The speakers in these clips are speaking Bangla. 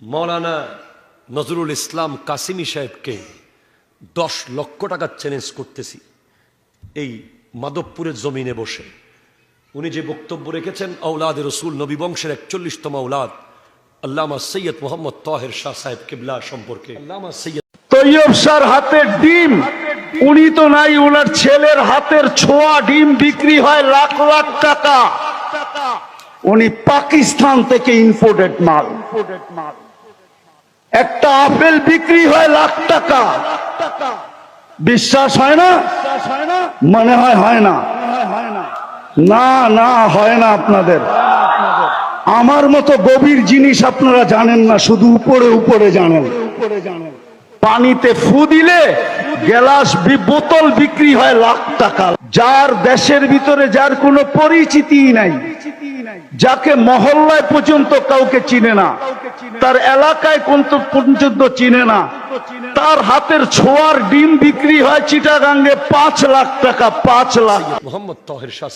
মৌলানা নজরুল ইসলাম কাসিমি সাহেবকে দশ লক্ষ টাকার চ্যালেঞ্জ করতেছি। এই মাধবপুরের জমিনে বসে। উনি যে বক্তব্য রেখেছেন আউলাদ রসুল, নবী বংশের একচল্লিশতম আউলাদ আল্লামা সৈয়দ মোহাম্মদ তহের শাহ সাহেব কিবলা সম্পর্কে। আল্লামা সৈয়দ তৈয়ব স্যার হাতের ডিম, উনি তো নাই ওনার ছেলের হাতের ছোঁয়া ডিম বিক্রি হয় লাখ লাখ টাকা। উনি পাকিস্তান থেকে ইম্পোর্টেড মাল। একটা আপেল বিক্রি হয় লাখ টাকা। বিশ্বাস হয় না? মনে হয় হয় না? না না, হয় না আপনাদের। আমার মতো গভীর জিনিস আপনারা জানেন না, শুধু উপরে উপরে জানেন। পানিতে ফু দিলে গ্লাস বি- বোতল বিক্রি হয় লাখ টাকা। যার দেশের ভিতরে যার কোনো পরিচিতি নাই। যাকে মহল্লায় পর্যন্ত কাউকে চিনে না, তার এলাকায় কোন পর্যন্ত চিনে না, তার হাতের ছোঁয়ার ডিম বিক্রি হয় চিটাগাঙ্গে পাঁচ লাখ টাকা, পাঁচ লাখ। মোহাম্মদ তাহের শাহ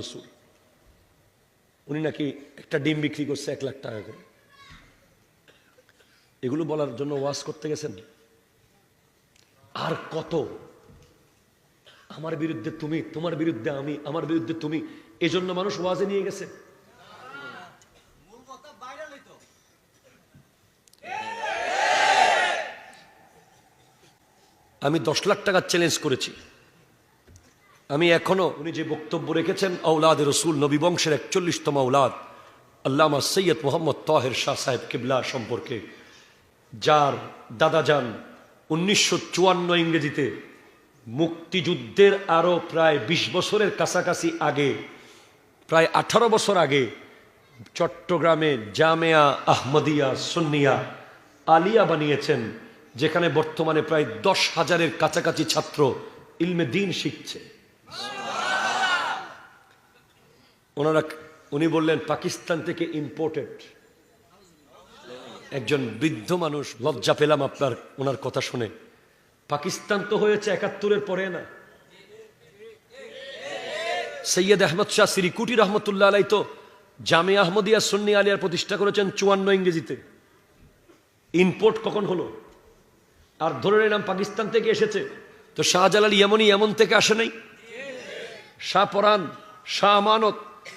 রসুল, উনি নাকি একটা ডিম বিক্রি করছে এক লাখ টাকা করে। এগুলো বলার জন্য ওয়াজ করতে গেছেন? আর কত? আমার বিরুদ্ধে তুমি, তোমার বিরুদ্ধে আমি, আমার বিরুদ্ধে তুমি, এজন্য মানুষ ওয়াজে নিয়ে গেছে। আমি দশ লাখ টাকা চ্যালেঞ্জ করেছি। আমি এখনও, উনি যে বক্তব্য রেখেছেন আউলাদ রসুল নবী বংশের একচল্লিশতম আউলাদ আল্লামা সৈয়দ মোহাম্মদ তহের শাহ সাহেব কিবলা সম্পর্কে, যার দাদা যান উনিশশো চুয়ান্ন ইংরেজিতে, মুক্তিযুদ্ধের আরও প্রায় ২০ বছরের কাছাকাছি আগে, প্রায় আঠারো বছর আগে, চট্টগ্রামে জামেয়া আহমদিয়া সুন্নিয়া আলিয়া বানিয়েছেন যেখানে বর্তমানে প্রায় দশ হাজারের কাছাকাছি ছাত্র ইলমে দিন শিখছে। ওনারা, উনি বললেন, পাকিস্তান থেকে ইম্পোর্টেড একজন বৃদ্ধ মানুষ, লজ্জা পেলাম আপনার, ওনার কথা শুনে। পাকিস্তান তো হয়েছে একাত্তরের পরে না। সৈয়দ আহমদ শাহ সিরিকুটি রহমতুল্লাহ আলাই তো জামে আহমদিয়া সুন্নি আলিয়ার প্রতিষ্ঠা করেছেন চুয়ান্ন ইংরেজিতে। ইম্পোর্ট কখন হলো? আর ধরে নিলাম পাকিস্তান থেকে এসেছে। তো শাহজালাল ইয়েমনি এমন থেকে আসে নাই? শাহ পরান, শাহ আমানত,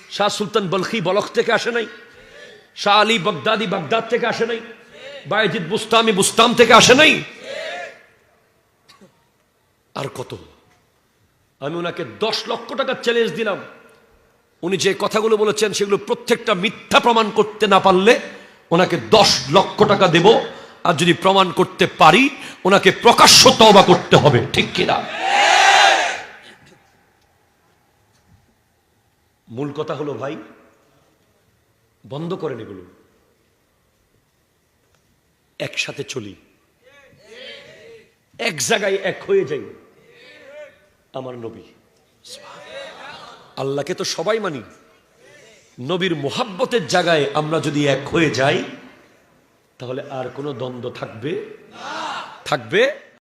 শাহ সুলতান বলখি বলখ থেকে আসে নাই? শাহ আলী বাগদাদি বাগদাদ থেকে আসে নাই? বায়জিদ বুস্তামি বুস্তাম থেকে আসে নাই? আর কত? আমি ওনাকে দশ লক্ষ টাকার চ্যালেঞ্জ দিলাম। উনি যে কথাগুলো বলেছেন সেগুলো প্রত্যেকটা মিথ্যা প্রমাণ করতে না পারলে ওনাকে দশ লক্ষ টাকা দেব। আর যদি প্রমাণ করতে পারি, ওনাকে প্রকাশ্য তবা করতে হবে, ঠিক কিনা? মূল কথা হলো, ভাই, বন্ধ করেন এগুলো। একসাথে চলি। এক জায়গায় এক হয়ে যাই। আমার নবী। আল্লাহকে তো সবাই মানি। নবীর মোহাব্বতের জায়গায় আমরা যদি এক হয়ে যাই তাহলে আর কোনো দ্বন্দ্ব থাকবে? থাকবে?